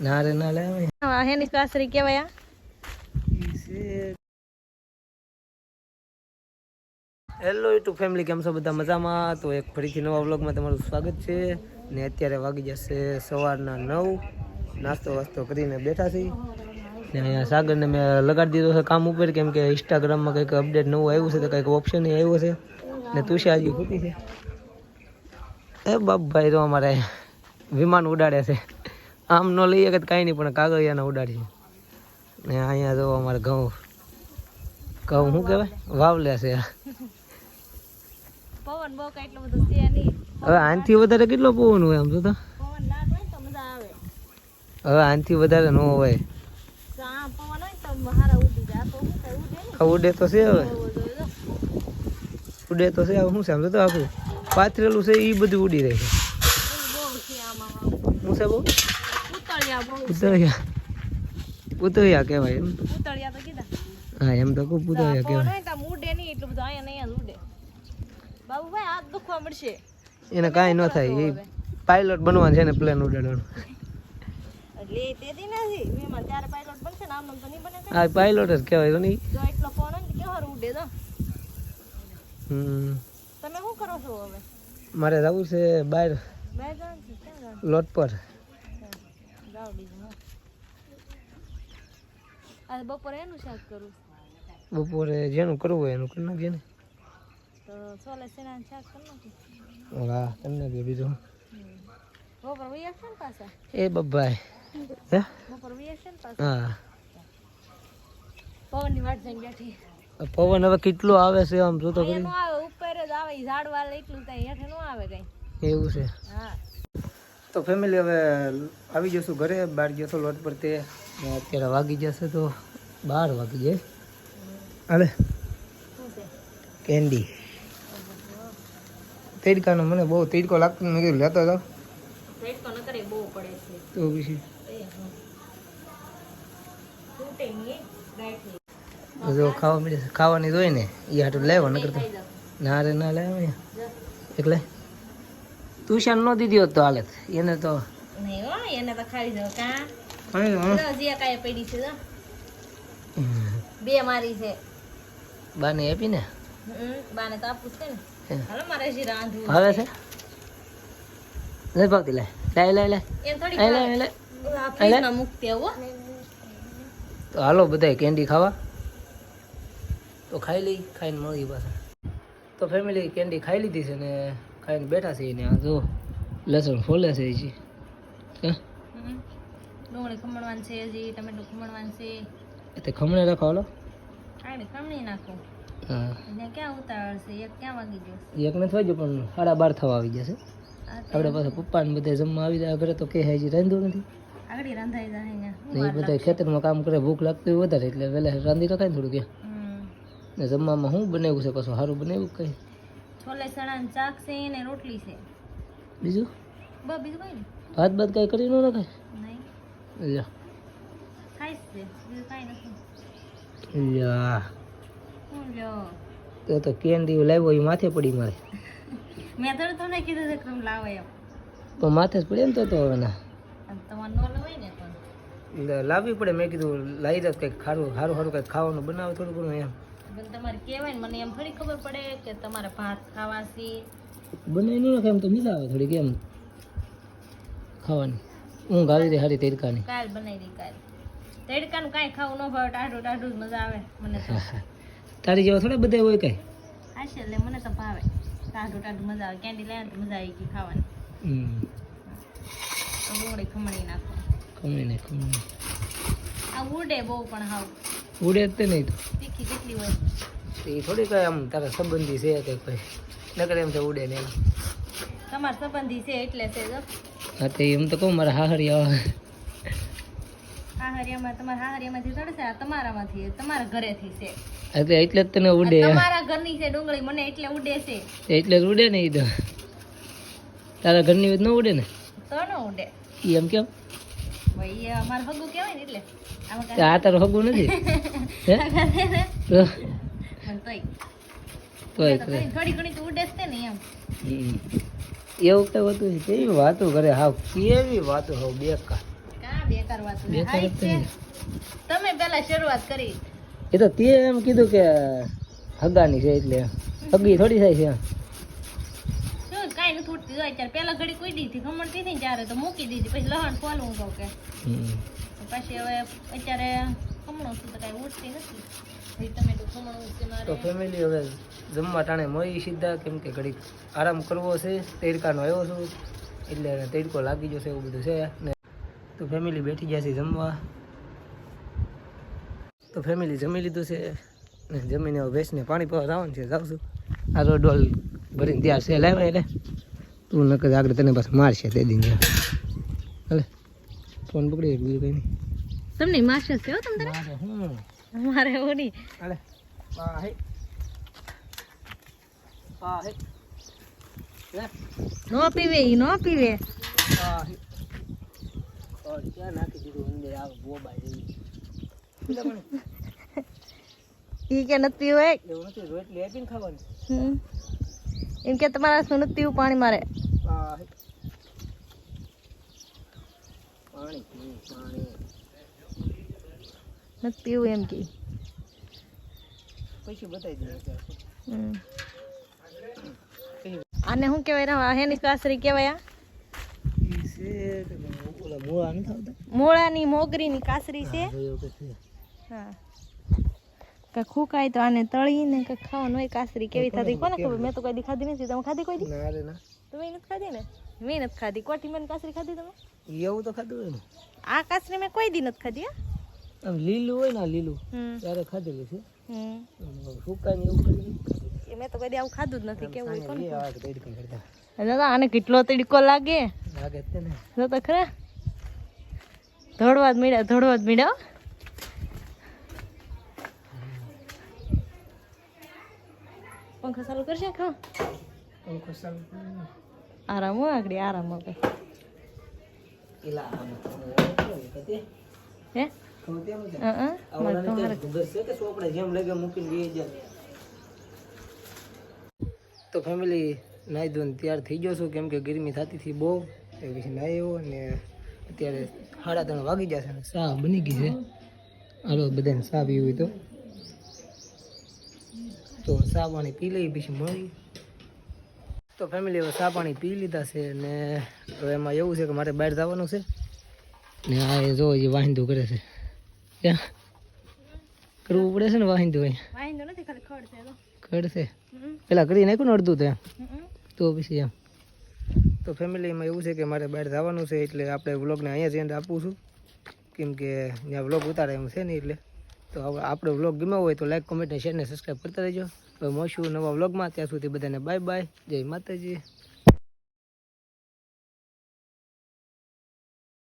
ના રે ના હેની કાસરી હેલો યુટ્યુબ ફેમિલી કેમ છો બધા? મજામાં? તો એક ફરીથી નવા વ્લોગમાં તમારું સ્વાગત છે. ને અત્યારે વાગી જશે સવારના નવ. નાસ્તો વાસ્તો કરીને બેઠા છીએ. ને અહીંયા સાગરને મેં લગાડી દીધો છે કામ ઉપર કેમ કે ઇન્સ્ટાગ્રામમાં કંઈક અપડેટ નવું આવ્યું છે તો કંઈક ઓપ્શન આવ્યો છે. ને તુષા હજી ખૂટી છે? એ બાપ ભાઈ તો અમારે વિમાન ઉડાડે છે. આમ ન લઈએ કે કાંઈ નહીં પણ કાગળિયાને ઉડાડીએ. ને અહીંયા જો અમારે ઘઉં ઘઉં શું કહેવાય? વાવલે છે. હવે આનથી વધારે કેટલો પવન હોય આમ તો હવે આનથી વધારે ન હોય. ઉડી તો છે હવે. ઉડે તો છે હવે શું આમ તો આખું પાથરેલું છે એ બધું ઉડી રહે છે. હું છે ઉતળિયા પૂતળિયા કહેવાય એમ. ઉતળિયા તો કીધા. હા એમ તો કહું પૂતળિયા કહેવાય. તો આમ ઉડે નહીં એટલું બધું અહીંયા નહીં ઉડે. બાબુભાઈ હાથ દુખવા મળશે. એને કાંઈ ન થાય એ પાયલોટ બનવાનું છે ને પ્લેન ઉડાડવાનું. એટલે તે દી નથી. વિમાન ત્યારે પાયલોટ બનશે ને આમ તો નહીં બને. હા પાયલોટ જ કહેવાય તો નહીં. જો એટલો ફોન હોય ને તો કેવો ઉડે તો? હમ. તમે શું કરો છો હવે? મારે જવું છે બહાર છે લોટ પર. જાઓ બીજું. આજે બપોરે એનું શાક કરું? બપોરે જેનું કરવું હોય એનું કરી નાખીએ ને. તો સોલે સેના શાક કરી નાખું? હા કરી નાખીએ બીજું. બપોર વહી આવશે ને પાછા? એ બબ્બાય હે? બપોર વહી આવશે ને પાછા? હા. પવનની વાટ જઈને બેઠી. પવન હવે કેટલો આવે છે આમ જો તો કરી નો આવે ઉપર જ આવે ઈ ઝાડ વાળ એટલું ત્યાં હેઠે નો આવે કઈ. એવું છે. હા. તો ફેમિલી હવે આવી જશું ઘરે બહાર ગયો તો લોટ પર તે અત્યારે વાગી જશે તો બાર વાગી જાય. હાલે. કેન્ડી. તીડકાનો મને બહુ તીડકો લાગતો મેં કીધું લેતો હતો રેડકો ન કરે બહુ પડે છે. તો પછી? જો ખાવા મળે ખાવાની જોઈએ ને એ હાટું લેવો નકર તો ના રે ના લેવા. એટલે? તુષાર ન દીધી હોત તો હાલત. એને તો એને તો ખાઈ જાવ કા? હા, હા. જો જીયા પડી છે બે મારી છે. બાને આપી ને? બાને તો આપું છે ને. હાલો મારે હજી રાંધવું હવે છે. લઈ ભાવતી લે લે લે લે એમ થોડી લે લે લે આ આવો તો હાલો બધા કેન્ડી ખાવા. તો ખાઈ લઈ ખાઈને મળી પાછા. તો ફેમિલી કેન્ડી ખાઈ લીધી છે ને ખાઈને બેઠા છે ને આ જો લસણ ફોલે છે હજી. હે? ડુંગળી ખમણવાનું છે હજી ટમેટું ખમણવાનું છે. એ તે ખમણે રાખો હાલો. આગળ ખમણી નાખો. હા. એને ક્યાં ઉતાવળ છે? એક ક્યાં વાગી ગયો એક નથી વાગ્યું પણ સાડા બાર થવા આવી જશે આપણે પાછા પપ્પા ને બધા જમવા આવી જાય ઘરે તો કે હજી રાંધું નથી. આગળ રાંધાઈ જાય ને એ બધા ખેતરમાં કામ કરે ભૂખ લાગતી હોય વધારે એટલે વહેલા રાંધી રખાય ને થોડું કે. ને જમવામાં શું બનાવ્યું છે પાછું સારું બનાવ્યું કઈ? છોલે ચણાનું શાક છે ને રોટલી છે. બીજું? બસ બીજું કઈ ભાત ભાત કાંઈ કરી ન રખાય? લ્યો ખાઈશ બીજું લ્યા લ્યો તો તો કેન્ડી લાવ્યો એ માથે પડી મારે. મેં તો તમને કીધું છે કે તમે લાવો એમ તો માથે જ પડે ને તો તો હવે ના. તમારે ન ને લાવવી પડે. મેં કીધું લાવી દે કંઈક ખારું સારું સારું કંઈક ખાવાનું બનાવે થોડું ઘણું એમ. તમારે કહેવાય ને મને એમ થોડી ખબર પડે કે તમારે ભાત ખાવાથી બને બનાવી ન નાખે તો મજા આવે થોડીક એમ ખાવાની. ઊંઘ આવી રહી હારી તડકાની. કાલ બનાવી દઈ કાલ. તડકાનું કાંઈ ખાવું ન ભાવે ટાઢું ટાઢું જ મજા આવે મને તો. તારી જેવા થોડા બધા હોય કઈ? હાશે એટલે મને તો ભાવે. ટાઢું ટાઢું મજા આવે. કેન્ડી લાવે તો મજા આવી ગઈ ખાવાની. હમ. તો ડુંગળી ખમણી નાખો. ખમણી ને ખમણી આ ઉડે બહુ પણ હાવ. ઉડે તે નહીં તો. તીખી કેટલી હોય? એ થોડી કઈ આમ તારા સંબંધી છે કે કોઈ. નકર એમ તો ઉડે ને એમ તમારા સંબંધી છે એટલે છે જો. હા તો એમ તો કહું મારા હાહરિયા હાહરિયામાં તમારા હાહરિયામાંથી તળશે આ તમારામાંથી તમારા ઘરેથી છે. એટલે એટલે જ તને ઉડે. તમારા ઘરની છે ડુંગળી મને એટલે ઉડે છે. એટલે જ ઉડે ને એ તો. તારા ઘરની ન ઉડે ને? તો ન ઉડે. એમ કેમ? ભાઈ અમારે હગું કહેવાય ને એટલે. આ તારું હગું નથી? તોય. તોય થોડી ઘણી તો ઉડે છે ને એમ. એવું કઈ હતું કેવી વાતો કરે? હા કેવી વાતો હાવ બેકાર. બેકાર વાત. તમે પેલા શરૂઆત કરી. એ તો તે એમ કીધું કે હગાની છે એટલે હગી થોડી થાય છે. શું કાંઈ નથી ઉઠતી. હોય ત્યારે પેલા ઘડી કોઈ દીધી. ખમણ દીધી ને ત્યારે તો મૂકી દીધી. પછી લહણ ફોલું કહું કે. પછી હવે અત્યારે હમણાં શું તો કાંઈ ઉઠતી નથી. તો ફેમિલી હવે જમવા ટાણે મળી સીધા કેમ કે ઘડીક આરામ કરવો છે તેડકાનો આવ્યો છું એટલે તૈરકો તેડકો લાગી જશે એવું બધું છે. ને તો ફેમિલી બેઠી ગયા છે જમવા. તો ફેમિલી જમી લીધું છે ને જમીને હવે ભેંસને પાણી પીવા જવાનું છે જાઉં છું. આ તો ડોલ ભરીને ત્યાં છે લાવ્યા એટલે તું નકર આગળ તને પાછું મારશે તે દિન હાલે. ફોન પકડી બીજું કંઈ નહીં. તમને મારશે તમને મારે એવું નહીં. અરે પાહે પાહે નો પીવે ઈ નો પીવે. પાહે ઓર ક્યાં નાખી દીધું અંદર આ બોબાઈ જેવી ઈ કે નથી પીવે એવું નથી રોટલી આપીને ખાવાની? હમ. એમ કે તમારા શું નથી પીવું પાણી મારે. પાણી પાણી. નથી પીવું એમ કે. પછી બતાવી આને શું કહેવાય? હેની કાસરી કહેવાય મોળાની મોગરીની કાસરી છે? હા, કે ખૂકાય તો આને તળીને કે ખાવાનું હોય કાસરી કેવી થતી? કોને ખબર? મેં તો કોઈ દી ખાધી નથી. તમે ખાધી કોઈ દી? ના રે ના. તમે નથી ખાધી ને? મેં નથી ખાધી. કોટી મેં કાસરી ખાધી તમે? એવું તો ખાધું આ કાસરી મેં કોઈ દી નથી ખાધી હા. આમ લીલું હોય ને લીલું ત્યારે ખાધેલું છે. સુકાઈ ને એવું એ મેં તો આવું ખાધું જ નથી કેવું હોય દાદા આને કેટલો તડકો લાગે? લાગે છે ને. જો તો ખરા. ધોડવા જ મીડા ધોડવા જ મીડા. પંખો ચાલુ કરશે ખા પંખો ચાલુ આરામ હો આગળ આરામ હે? તો ફેમિલી નાહી ધોઈને તૈયાર થઈ ગયો છું. કેમ કે ગરમી થતી હતી બહુ. એ પછી નાહી ને અત્યારે સાડા ત્રણ વાગી જશે અને સાહ બની ગઈ છે. હાલો બધાને ચા પીવી હોય તો. તો ચા પાણી પી લઈ પછી મળી તો ફેમિલી હવે ચા પાણી પી લીધા છે ને હવે એમાં એવું છે કે મારે બહાર જવાનું છે. ને આ જો એ વાંધો કરે છે. કરવું પડે છે ને વાહિંદુ ખડ છે પેલા કરી નાખ્યું ને અડધું ત્યાં તો પછી એમ તો ફેમિલીમાં એવું છે કે મારે બહાર જવાનું છે એટલે આપણે વ્લોગને અહીંયા જ એન્ડ આપું છું કેમ કે ત્યાં વ્લોગ ઉતારે એમ છે નહીં એટલે તો હવે આપણો વ્લોગ ગમ્યો હોય તો લાઈક કોમેન્ટ અને શેર ને સબસ્ક્રાઈબ કરતા રહેજો હવે મળશું નવા વ્લોગમાં ત્યાં સુધી બધાને બાય બાય જય માતાજી